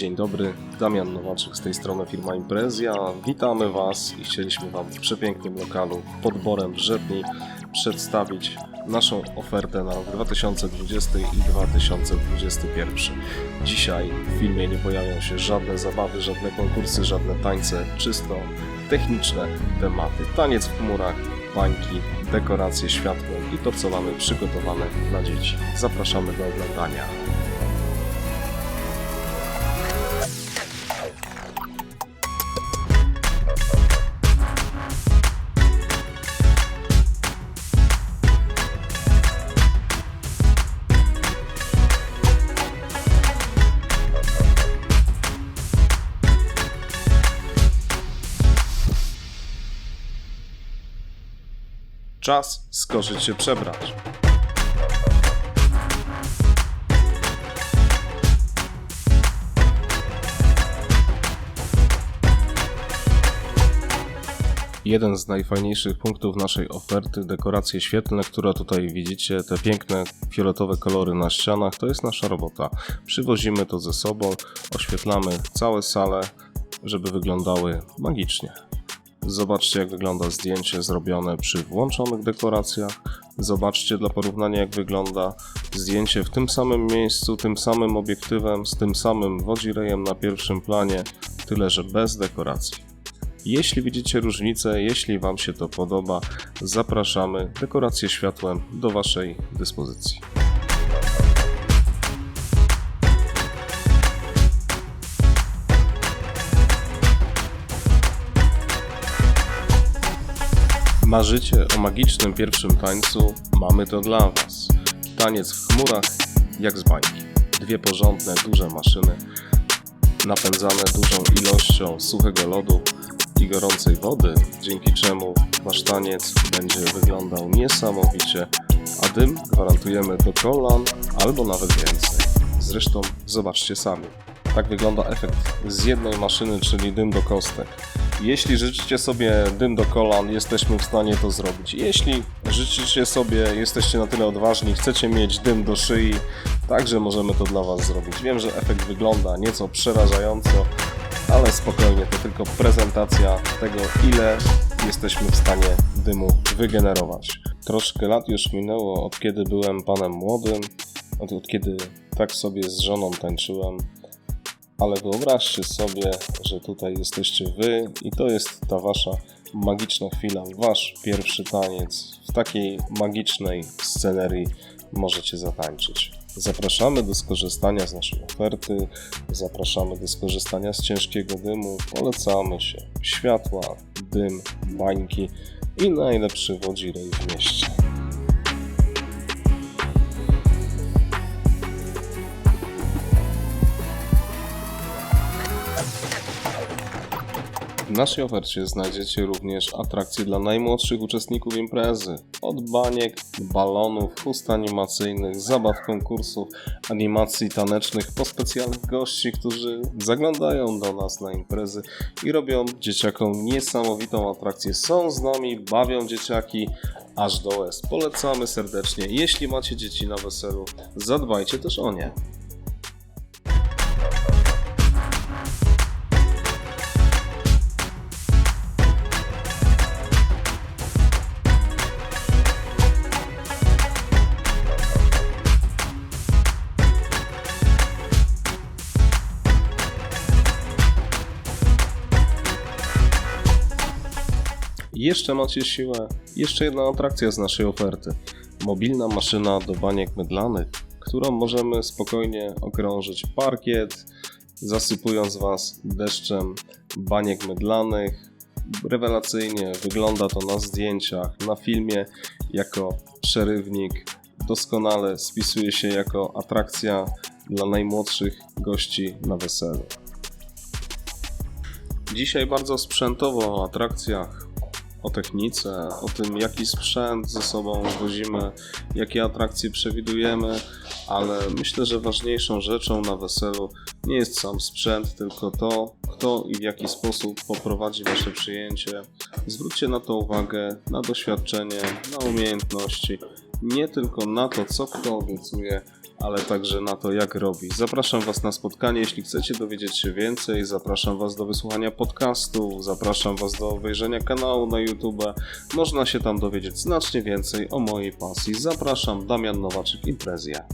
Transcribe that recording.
Dzień dobry, Damian Nowaczyk z tej strony firma Imprezja. Witamy Was i chcieliśmy Wam w przepięknym lokalu pod Borem w przedstawić naszą ofertę na rok 2020 i 2021. Dzisiaj w filmie nie pojawią się żadne zabawy, żadne konkursy, żadne tańce, czysto techniczne tematy. Taniec w chmurach, bańki, dekoracje światłem i to, co mamy przygotowane dla dzieci. Zapraszamy do oglądania. Czas skoczyć się przebrać. Jeden z najfajniejszych punktów naszej oferty, dekoracje świetlne, które tutaj widzicie, te piękne fioletowe kolory na ścianach, to jest nasza robota. Przywozimy to ze sobą, oświetlamy całe sale, żeby wyglądały magicznie. Zobaczcie, jak wygląda zdjęcie zrobione przy włączonych dekoracjach. Zobaczcie dla porównania, jak wygląda zdjęcie w tym samym miejscu, tym samym obiektywem, z tym samym wodzirejem na pierwszym planie, tyle że bez dekoracji. Jeśli widzicie różnicę, jeśli Wam się to podoba, zapraszamy. Dekoracje światłem do Waszej dyspozycji. Marzycie o magicznym pierwszym tańcu? Mamy to dla Was. Taniec w chmurach, jak z bajki. Dwie porządne, duże maszyny, napędzane dużą ilością suchego lodu i gorącej wody, dzięki czemu Wasz taniec będzie wyglądał niesamowicie, a dym gwarantujemy do kolan albo nawet więcej. Zresztą zobaczcie sami. Tak wygląda efekt z jednej maszyny, czyli dym do kostek. Jeśli życzycie sobie dym do kolan, jesteśmy w stanie to zrobić. Jeśli życzycie sobie, jesteście na tyle odważni, chcecie mieć dym do szyi, także możemy to dla Was zrobić. Wiem, że efekt wygląda nieco przerażająco, ale spokojnie, to tylko prezentacja tego, ile jesteśmy w stanie dymu wygenerować. Troszkę lat już minęło od kiedy byłem panem młodym, od, od kiedy tak sobie z żoną tańczyłem. Ale wyobraźcie sobie, że tutaj jesteście wy i to jest ta wasza magiczna chwila, wasz pierwszy taniec. W takiej magicznej scenerii możecie zatańczyć. Zapraszamy do skorzystania z naszej oferty, zapraszamy do skorzystania z ciężkiego dymu, polecamy się. Światła, dym, bańki i najlepszy wodzirej w mieście. W naszej ofercie znajdziecie również atrakcje dla najmłodszych uczestników imprezy. Od baniek, balonów, chust animacyjnych, zabaw konkursów, animacji tanecznych po specjalnych gości, którzy zaglądają do nas na imprezy i robią dzieciakom niesamowitą atrakcję. Są z nami, bawią dzieciaki aż do łez. Polecamy serdecznie. Jeśli macie dzieci na weselu, zadbajcie też o nie. Jeszcze macie siłę. Jeszcze jedna atrakcja z naszej oferty. Mobilna maszyna do baniek mydlanych, którą możemy spokojnie okrążyć parkiet, zasypując Was deszczem baniek mydlanych. Rewelacyjnie wygląda to na zdjęciach, na filmie jako przerywnik. Doskonale spisuje się jako atrakcja dla najmłodszych gości na weselu. Dzisiaj bardzo sprzętowo o atrakcjach, o technice, o tym jaki sprzęt ze sobą wozimy, jakie atrakcje przewidujemy, ale myślę, że ważniejszą rzeczą na weselu nie jest sam sprzęt, tylko to, kto i w jaki sposób poprowadzi Wasze przyjęcie. Zwróćcie na to uwagę, na doświadczenie, na umiejętności, nie tylko na to, co kto obiecuje, ale także na to, jak robi. Zapraszam Was na spotkanie, jeśli chcecie dowiedzieć się więcej. Zapraszam Was do wysłuchania podcastu, zapraszam Was do obejrzenia kanału na YouTube. Można się tam dowiedzieć znacznie więcej o mojej pasji. Zapraszam, Damian Nowaczyk, Imprezja.